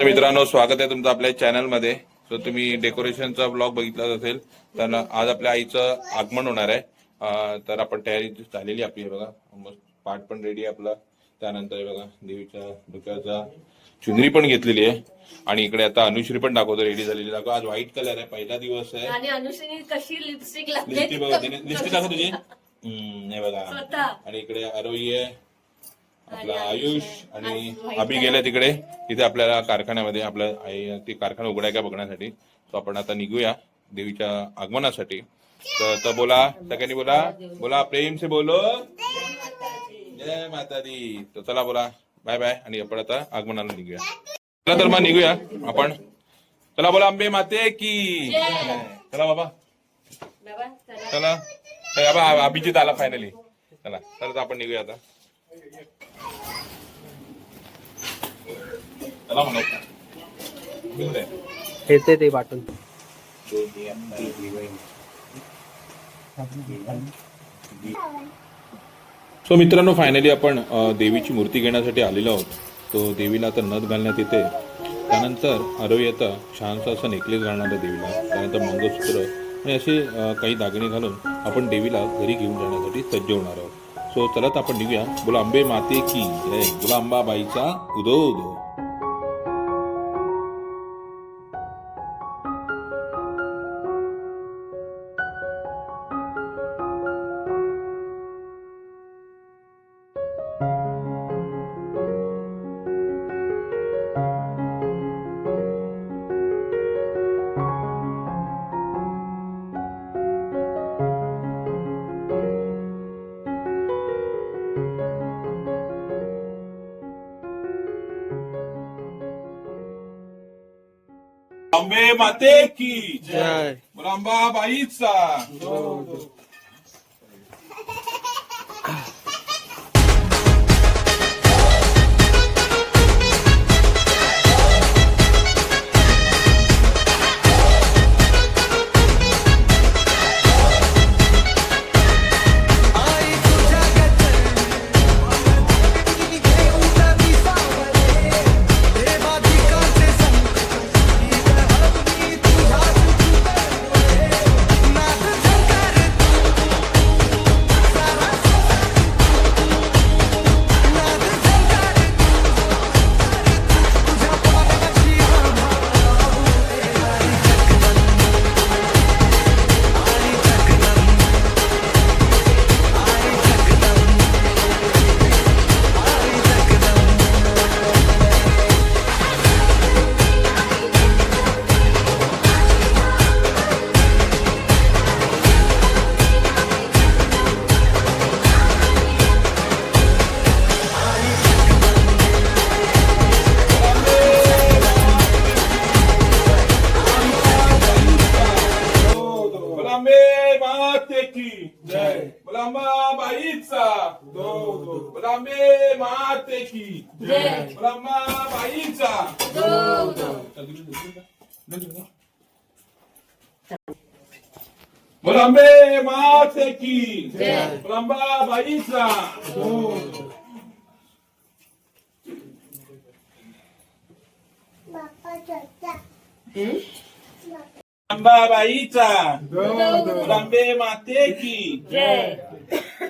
तर मित्रांनो स्वागत आहे तुमचं आपल्या चॅनलमध्ये. सो तुम्ही डेकोरेशनचा ब्लॉग बघितलाच असेल तर आज आपल्या आईचं आगमन होणार आहे. तर आपण तयारी झालेली आपली बघा. मस्त पाठ पण रेडी आहे आपला. त्यानंतर बघा देवीच्या डोक्याचा चुनरी पण घेतलेली आहे. आणि इकडे आता अनुश्री पण दाखवतो रेडी झालेली. दाखव आज व्हाईट कलर आहे पहिला दिवस आहे. आणि अनुश्रीने कशी लिपस्टिक लिपस्टिक बघा लिपस्टिक दाखव तुझी. हम्म, हे बघा. आणि इकडे आरोही आहे. आपला आयुष आणि अभि गेल्या तिकडे. तिथे आपल्याला कारखान्यामध्ये आपल्या आई ती कारखाना उघडाय का बघण्यासाठी. तो आपण आता निघूया देवीच्या आगमनासाठी. तर तर बोला सगळ्यांनी बोला. बोला प्रेम से बोलो. जय माता दी तर चला बोला. Bye bye. आणि आपण आता आगमनाला निघूया. चला तर मग निघूया आपण. चला बोला आंबे माते की. चला बाबा. चला. बाबा अभिजित आला फायनली चला. चला तर आपण निघूया आता. चला म्हणू निघू दे. येते ते वाटून. सो मित्रांनो फायनली आपण देवीची मूर्ती घेण्यासाठी आलेलो आहोत. तो देवीला आता नथ घालण्यात येते. त्यानंतर आरोही आता छानसा असा नेकलेस घालणार आहे देवीला. त्यानंतर मंगळसूत्र आणि असे काही दागिने घालून आपण देवीला घरी घेऊन जाण्यासाठी सज्ज होणार आहोत. सो चला तर आपण निघूया. बोला आंबे माते की जय. बोला अंबाबाईचा उदो उदो माते की जय. बोला बोला अंबे माते की. बोला अंबे माते की. अंबाबाईचा बोला अंबे माते की.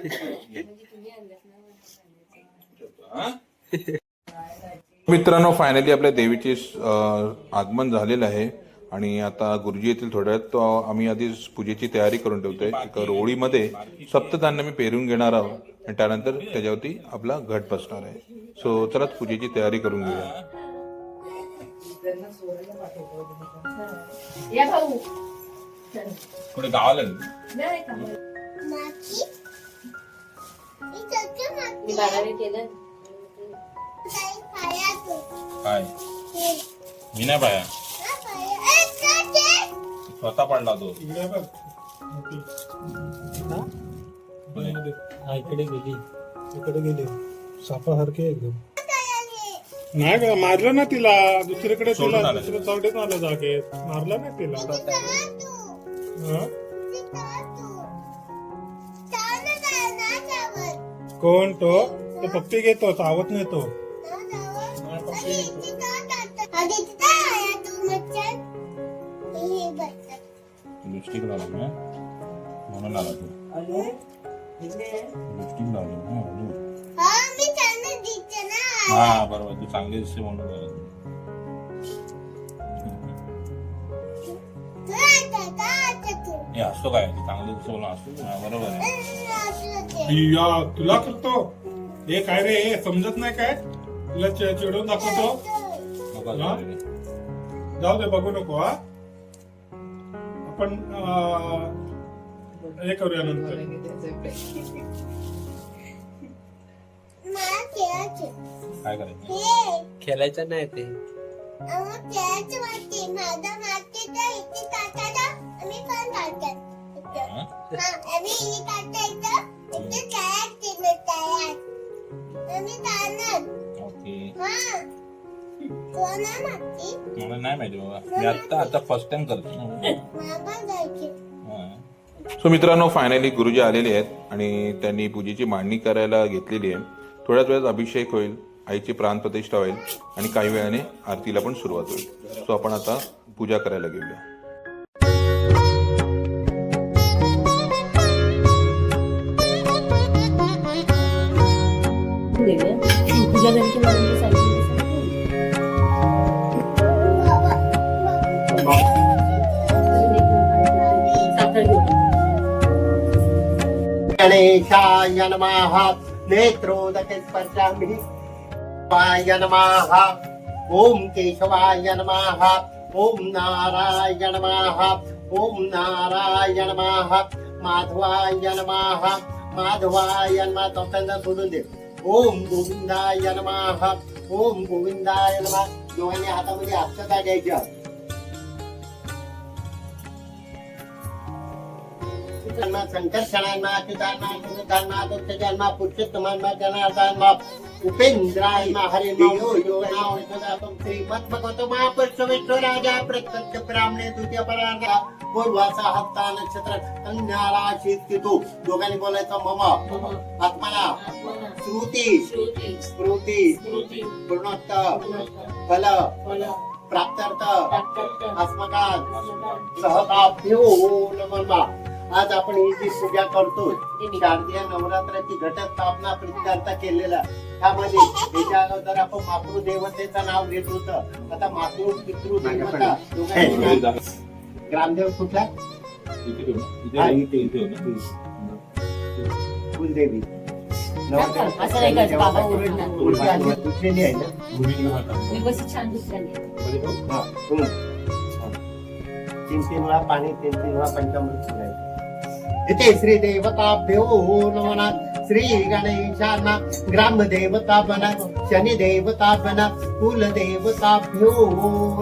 मित्रांनो फायनली आपल्या देवीचे आगमन झालेलं आहे. आणि आता गुरुजी येथील थोड्यात तो आम्ही आधीच पूजेची तयारी करून ठेवतोय. एक रोळीमध्ये सप्तधान्य मी पेरून घेणार आहोत. आणि त्यानंतर त्याच्यावरती आपला घट बसणार आहे. सो चला पूजेची तयारी करून घेऊया. या भाऊ. कुठे गावाला? मी बारावी केलं. काय? मी नाही पाया स्वतः पडला तो. हा इकडे गेली. इकडे गेली. सापासारखे एकदम. नाही का मारलं ना तिला. दुसरीकडे सोडून तिला आलं. दुसऱ्या चौडीत आलं जागेत. मारलं ना तिला. हं? कोण तो? तो पप्पी घेतो चावत नाही तो. हा लिपस्टिक लावला ना? म्हणून लावला तू. लिपस्टिक लावली ना म्हणून. हा बरोबर. तू चांगली दिसते म्हणून हे असतो काय? तू चांगलं म्हणून असतो हा, बरोबर आहे. या तुला करतो. हे काय रे हे समजत नाही काय? तुला चि- चिडवून दाखवतो. नको हा? जाऊ दे बघू नको हा? आपण अं, हे करूया नंतर. काय करायचं? खेळायचं नाही ते. हा? मला नाही माहिती बाबा. मी आता आता फर्स्ट टाइम करतो सो मित्रांनो फायनली गुरुजी आलेले आहेत आणि त्यांनी पूजेची मांडणी करायला घेतलेली आहे. थोड्याच वेळात अभिषेक होईल आईची प्राणप्रतिष्ठा होईल आणि काही वेळाने आरतीला पण सुरुवात होईल. सो आपण आता पूजा करायला घेऊया देऊया तुझ्या घरची मागणी सांगितली गणेशाय नमः नेत्रोदके स्पर्शामि वाय नमः ॐ केशवाय नमः ॐ नारायण नमः ॐ नारायण नमः माधवाय नमः माधवाय नमः तोपर्यंत सोडून दे ओम गोविंदाय नमः. ओम गोविंदाय नमः. दोघांनी हातामध्ये अक्षता घ्यायच्या जन्म संकर्षणांना अच्युतांना अच्युतांना पुरुषोत्तमांना उपेंद्राय हरे यो यो नाव सदापम राजा प्रत्यक्ष ब्राह्मणे द्वितीय परार्धा पूर्वाचा हत्ता नक्षत्र कन्याला शेतकितो दोघांनी बोलायचं मम. आत्मना श्रुती. श्रुती. स्मृती पूर्णोत्त फल. प्राप्तार्थ अस्मकात सहकाभ्यो नमः आज आपण ही जी पूजा करतो शारदीय नवरात्राची घटस्थापना प्रित्यर्थ केलेला. त्यामध्ये याच्या अगोदर आपण मातृ देवतेचं नाव घेत होत. आता मातृ पितृ देवता ग्रामदेव कुठला? इथे ठेवू ना? हा, इथे इथे. इथे ठेवू ना? कुलदेवी. असं नाही करायचं, बाबा ओरडणार. मुलगी आणि दुसरी आहे ना? भूमी हात टाक. मी बस छान दुसऱ्याने. मध्ये ठेवू? हा, हम्म. तीन तीन वेळा पाणी तीन तीन वेळा पंचामृत सोडायचं इथे श्री देवताभ्यो नमना श्री गणेशाना ग्राम देवता बना शनी देवता बना कुल देवताभ्यो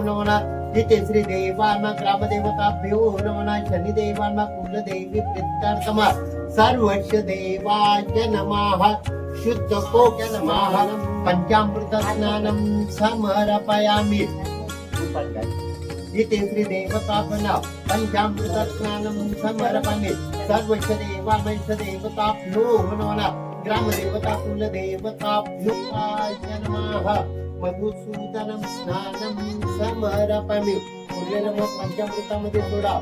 नमना इथे श्री देवाना ग्रामदेवता देवताभ्यो नमना कुलदेवी देवाना कुल सर्वश देवाय नमः शुद्ध कोक नमः पंचामृत स्नानम समर्पयामि। इथे श्री देवतापना पंचामृत स्नानम समर्पयामि। सर्वश देवामैष देवताभ्यो नमः ग्राम देवता कुल देवताभ्यो नमः मधुसूदनं स्नानं समर्पणे उरलेलं मग पंचामृतामध्ये सोडा।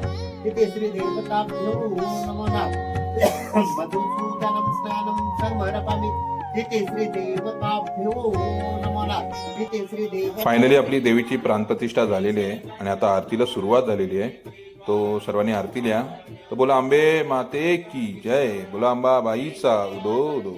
तिथे श्री देवताभ्यो नमः। मधुसूदनं स्नानं समर्पणे तिथे श्री देवताभ्यो नमः। तिथे श्री देवता फायनली आपली देवीची प्राणप्रतिष्ठा झालेली आहे आणि आता आरतीला सुरुवात झालेली आहे. तो सर्वांनी आरती लिहा. तर बोला आंबे माते की जय? बोला अंबा बाईचा उदो उदो.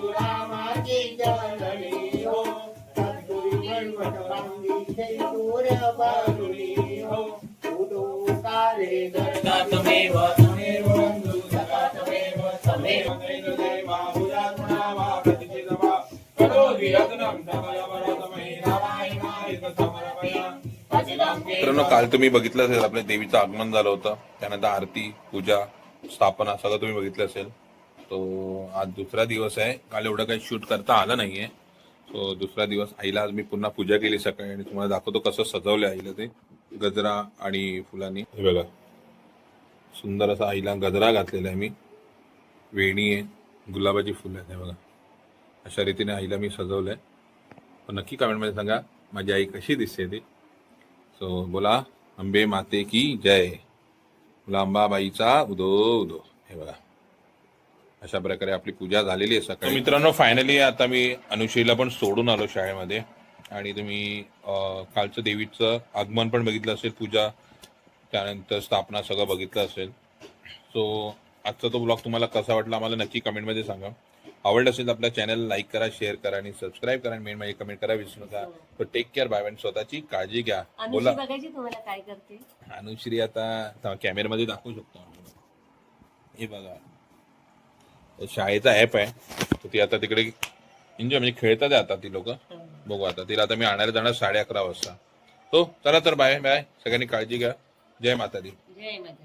परशुरामाची जननी हो. बारुणी हो. बंधु मित्रांनो काल तुम्ही बघितलं असेल आपल्या देवीचं आगमन झालं होतं. त्यानंतर आरती पूजा स्थापना सगळं तुम्ही बघितलं असेल. तो आज दुसरा दिवस आहे. काल एवढं काही शूट करता आलं नाहीये. सो दुसरा दिवस आईला आज मी पुन्हा पूजा केली सकाळी आणि तुम्हाला दाखवतो कसं सजवलं आईला ते. गजरा आणि फुलांनी. हे बघा. सुंदर असा आईला गजरा घातलेला आहे मी. वेणी आहे. गुलाबाची फुलं आहेत. हे बघा. अशा रीतीने आईला मी सजवलं आहे नक्की कमेंटमध्ये सांगा माझी आई कशी दिसते ती. सो बोला अंबे माते की जय. बोला अंबाबाईचा उदो उदो. हे बघा. अशा प्रकारे आपली पूजा झालेली आहे सकाळी. मित्रांनो फायनली आता मी अनुश्रीला पण सोडून आलो शाळेमध्ये. आणि तुम्ही कालचं देवीचं आगमन पण बघितलं असेल पूजा त्यानंतर स्थापना सगळं बघितलं असेल. सो आजचा तो ब्लॉग तुम्हाला कसा वाटला आम्हाला नक्की कमेंटमध्ये सांगा. आवडलं असेल तर आपल्या चॅनल लाईक करा शेअर करा आणि सबस्क्राईब करा आणि मेन म्हणजे कमेंट करा विसरू नका. तो टेक केअर बाय बाय स्वतःची काळजी घ्या. अनुश्री बोला. बघायची तुम्हाला काय करते? अनुश्री आता कॅमेऱ्यामध्ये दाखवू शकतो. हे बघा. शाळेचा ऍप आहे. तर ती आता तिकडे एन्जॉय म्हणजे खेळतात आहे आता ती लोक. बघू आता. तिला आता मी आणायला जाणार साडे अकरा वाजता. हो चला तर बाय बाय सगळ्यांनी काळजी घ्या. जय माता दी जय माता